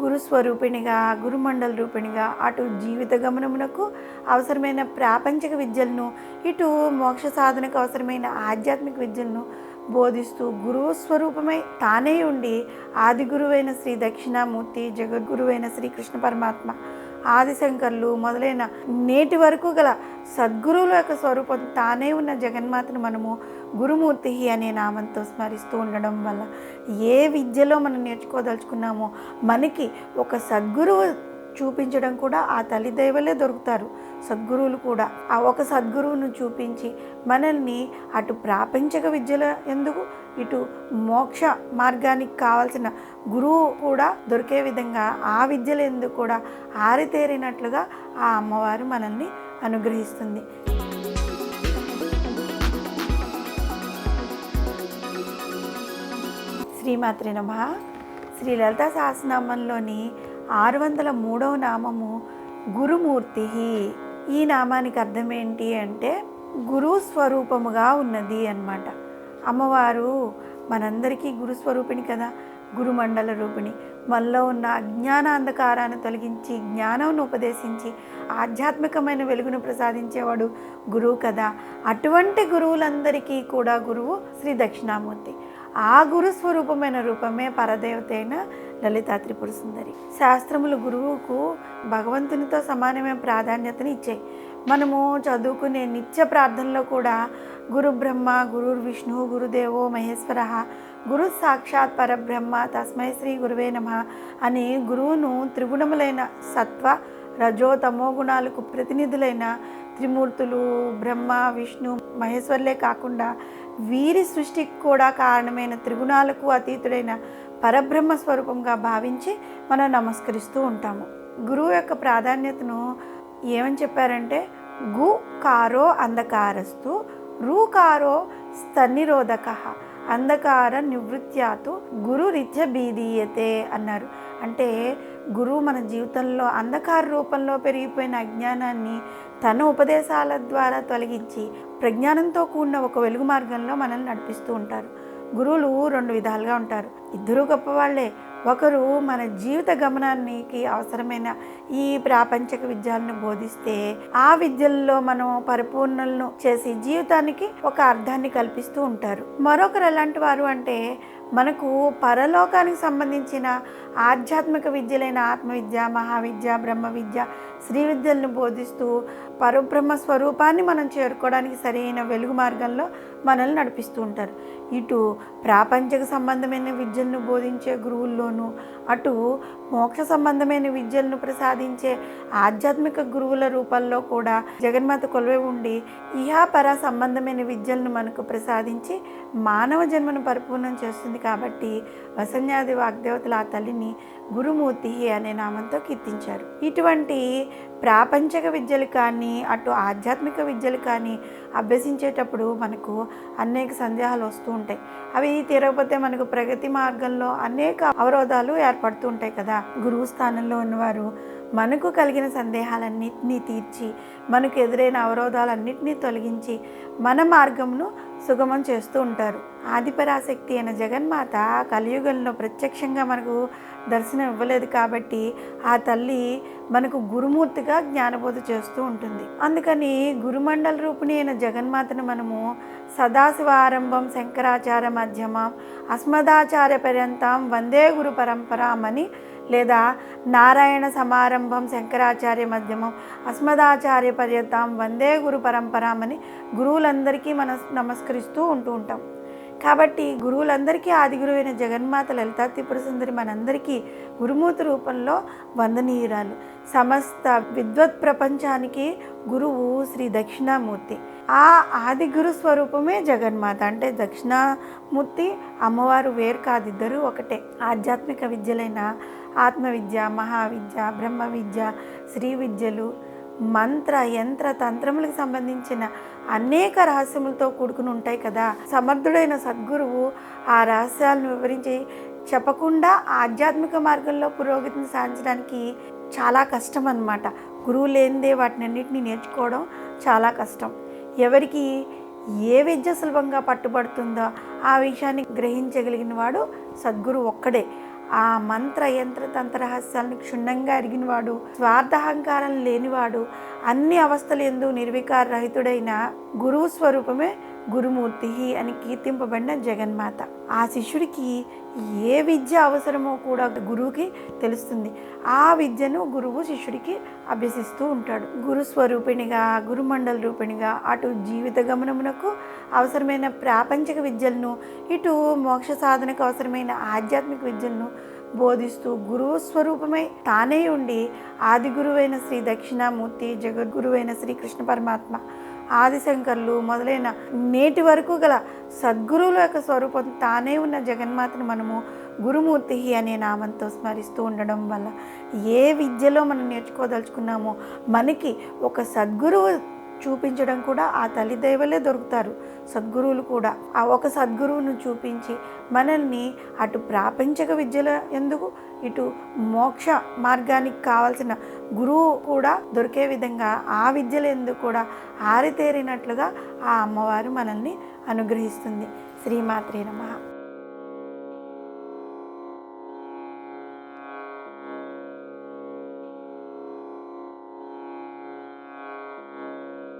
గురు స్వరూపిణిగా గురుమండల రూపిణిగా అటు జీవిత గమనమునకు అవసరమైన ప్రాపంచిక విద్యలను ఇటు మోక్ష సాధనకు అవసరమైన ఆధ్యాత్మిక విద్యలను బోధిస్తూ గురువు స్వరూపమై తానే ఉండి ఆది గురువైన శ్రీ దక్షిణామూర్తి జగద్గురువైన శ్రీకృష్ణ పరమాత్మ ఆదిశంకర్లు మొదలైన నేటి వరకు గల సద్గురువుల యొక్క స్వరూపం తానే ఉన్న జగన్మాతను మనము గురుమూర్తి అనే నామంతో స్మరిస్తూ ఉండడం వల్ల ఏ విద్యలో మనం నేర్చుకోదలుచుకున్నామో మనకి ఒక సద్గురువు చూపించడం కూడా ఆ తల్లి దైవలే దొరుకుతారు. సద్గురువులు కూడా ఆ ఒక సద్గురువును చూపించి మనల్ని అటు ప్రాపంచక విద్యల ఎందుకు ఇటు మోక్ష మార్గానికి కావాల్సిన గురువు కూడా దొరికే విధంగా ఆ విద్యలు ఎందుకు కూడా ఆరితేరినట్లుగా ఆ అమ్మవారు మనల్ని అనుగ్రహిస్తుంది. శ్రీమాత్రి నమ. శ్రీ లలిత సహస్రనామంలోని ఆరు వందల మూడవ నామము గురుమూర్తి. ఈ నామానికి అర్థం ఏంటి అంటే గురు స్వరూపముగా ఉన్నది అన్నమాట. అమ్మవారు మనందరికీ గురు స్వరూపిణి కదా గురుమండల రూపిణి. మనలో ఉన్న అజ్ఞాన అంధకారాన్ని తొలగించి జ్ఞానంను ఉపదేశించి ఆధ్యాత్మికమైన వెలుగును ప్రసాదించేవాడు గురువు కదా. అటువంటి గురువులందరికీ కూడా గురువు శ్రీ దక్షిణామూర్తి. ఆ గురు స్వరూపమైన రూపమే పరదేవత అయిన లలితా త్రిపుర సుందరి శాస్త్రములు గురువుకు భగవంతునితో సమానమైన ప్రాధాన్యతని ఇచ్చాయి. మనము చదువుకునే నిత్య ప్రార్థనలో కూడా గురు బ్రహ్మ గురు విష్ణు గురుదేవో మహేశ్వర గురు సాక్షాత్ పరబ్రహ్మ తస్మై శ్రీ గురువే నమ అని గురువును త్రిగుణములైన సత్వ రజో తమో గుణాలకు ప్రతినిధులైన త్రిమూర్తులు బ్రహ్మ విష్ణు మహేశ్వర్లే కాకుండా వీరి సృష్టికి కూడా కారణమైన త్రిగుణాలకు అతీతుడైన పరబ్రహ్మ స్వరూపంగా భావించి మనం నమస్కరిస్తూ ఉంటాము. గురువు యొక్క ప్రాధాన్యతను ఏమని చెప్పారంటే గు కారో అంధకారస్తు రూకారో స్తనిరోధక అంధకార నివృత్యాతు గురు రిత్య బీదీయతే అన్నారు. అంటే గురువు మన జీవితంలో అంధకార రూపంలో పెరిగిపోయిన అజ్ఞానాన్ని తన ఉపదేశాల ద్వారా తొలగించి ప్రజ్ఞానంతో కూడిన ఒక వెలుగు మార్గంలో మనల్ని నడిపిస్తూ ఉంటారు. గురువులు రెండు విధాలుగా ఉంటారు. ఇద్దరు గొప్పవాళ్ళే. ఒకరు మన జీవిత గమనానికి అవసరమైన ఈ ప్రాపంచక విద్యలను బోధిస్తే ఆ విద్యల్లో మనం పరిపూర్ణలను చేసి జీవితానికి ఒక అర్థాన్ని కల్పిస్తూ ఉంటారు. మరొకరు ఎలాంటి వారు అంటే మనకు పరలోకానికి సంబంధించిన ఆధ్యాత్మిక విద్యలైన ఆత్మవిద్య మహావిద్య బ్రహ్మ విద్య శ్రీ విద్యలను బోధిస్తూ పరబ్రహ్మ స్వరూపాన్ని మనం చేరుకోవడానికి సరైన వెలుగు మార్గంలో మనల్ని నడిపిస్తూ ఉంటారు. ఇటు ప్రాపంచక సంబంధమైన విద్యలను బోధించే గురువుల్లోనూ అటు మోక్ష సంబంధమైన విద్యలను ప్రసాదించే ఆధ్యాత్మిక గురువుల రూపంలో కూడా జగన్మాత కొలువై ఉండి ఇహాపర సంబంధమైన విద్యలను మనకు ప్రసాదించి మానవ జన్మను పరిపూర్ణం చేస్తుంది. కాబట్టి వసన్యాది వాగ్దేవతలు ఆ తల్లిని గురుమూర్తి అనే నామంతో కీర్తించారు. ఇటువంటి ప్రాపంచక విద్యలు కానీ అటు ఆధ్యాత్మిక విద్యలు కానీ అభ్యసించేటప్పుడు మనకు అనేక సందేహాలు వస్తూ ఉంటాయి. అవి తీరకపోతే మనకు ప్రగతి మార్గంలో అనేక అవరోధాలు ఏర్పడుతూ ఉంటాయి కదా. గురువు స్థానంలో ఉన్నవారు మనకు కలిగిన సందేహాలన్నింటినీ తీర్చి మనకు ఎదురైన అవరోధాలన్నింటినీ తొలగించి మన మార్గంను సుగమం చేస్తూ ఉంటారు. ఆదిపరాశక్తి అయిన జగన్మాత కలియుగంలో ప్రత్యక్షంగా మనకు దర్శనం ఇవ్వలేదు కాబట్టి ఆ తల్లి మనకు గురుమూర్తిగా జ్ఞానబోధ చేస్తూ ఉంటుంది. అందుకని గురుమండల రూపిణి అయిన జగన్మాతను మనము సదాశివారంభం శంకరాచార్య మధ్యమం అస్మదాచార్య పర్యంతం వందే గురు పరంపరామని లేదా నారాయణ సమారంభం శంకరాచార్య మధ్యమం అస్మదాచార్య పర్యంతం వందే గురు పరంపరామని గురువులందరికీ మనం నమస్కరిస్తూ ఉంటూ ఉంటాం. కాబట్టి గురువులందరికీ ఆది గురువైన జగన్మాత లలితా త్రిపుర సుందరి మనందరికీ గురుమూర్తి రూపంలో వందనీయురాలు. సమస్త విద్వత్ ప్రపంచానికి గురువు శ్రీ దక్షిణామూర్తి. ఆ ఆది గురు స్వరూపమే జగన్మాత. అంటే దక్షిణామూర్తి అమ్మవారు వేరు కాదు ఇద్దరు ఒకటే. ఆధ్యాత్మిక విద్యలైన ఆత్మవిద్య మహావిద్య బ్రహ్మ విద్య శ్రీ విద్యలు మంత్ర యంత్ర తంత్రములకు సంబంధించిన అనేక రహస్యములతో కూడుకుని ఉంటాయి కదా. సమర్థుడైన సద్గురువు ఆ రహస్యాలను వివరించి చెప్పకుండా ఆధ్యాత్మిక మార్గంలో పురోగతిని సాధించడానికి చాలా కష్టం అన్నమాట గురువు లేనిదే వాటిని అన్నింటినీ నేర్చుకోవడం చాలా కష్టం. ఎవరికి ఏ విద్య సులభంగా పట్టుబడుతుందో ఆ విషయాన్ని గ్రహించగలిగిన వాడు సద్గురు ఒక్కడే. ఆ మంత్ర యంత్ర తంత్ర రహస్యాలను క్షుణ్ణంగా ఎరిగినవాడు స్వార్థహంకారం లేనివాడు అన్ని అవస్థలు ఎందు నిర్వికార రహితుడైన గురువు స్వరూపమే గురుమూర్తి అని కీర్తింపబడిన జగన్మాత. ఆ శిష్యుడికి ఏ విద్య అవసరమో కూడా గురువుకి తెలుస్తుంది. ఆ విద్యను గురువు శిష్యుడికి అభ్యసిస్తూ ఉంటాడు. గురు స్వరూపిణిగా గురుమండల రూపిణిగా అటు జీవిత గమనమునకు అవసరమైన ప్రాపంచిక విద్యలను ఇటు మోక్ష సాధనకు అవసరమైన ఆధ్యాత్మిక విద్యలను బోధిస్తూ గురువు స్వరూపమై తానే ఉండి ఆది గురువైన శ్రీ దక్షిణామూర్తి జగద్గురువైన శ్రీకృష్ణ పరమాత్మ ఆదిశంకర్లు మొదలైన నేటి వరకు గల సద్గురువుల యొక్క స్వరూపం తానే ఉన్న జగన్మాతను మనము గురుమూర్తి అనే నామంతో స్మరిస్తూ ఉండడం వల్ల ఏ విద్యలో మనం నేర్చుకోదలుచుకున్నామో మనకి ఒక సద్గురువు చూపించడం కూడా ఆ తల్లి దైవలే దొరుకుతారు. సద్గురువులు కూడా ఆ ఒక సద్గురువును చూపించి మనల్ని అటు ప్రాపంచక విద్యల ఎందుకు ఇటు మోక్ష మార్గానికి కావాల్సిన గురువు కూడా దొరికే విధంగా ఆ విద్యల ఎందుకు కూడా ఆరితేరినట్లుగా ఆ అమ్మవారు మనల్ని అనుగ్రహిస్తుంది. శ్రీమాత్రే నమ.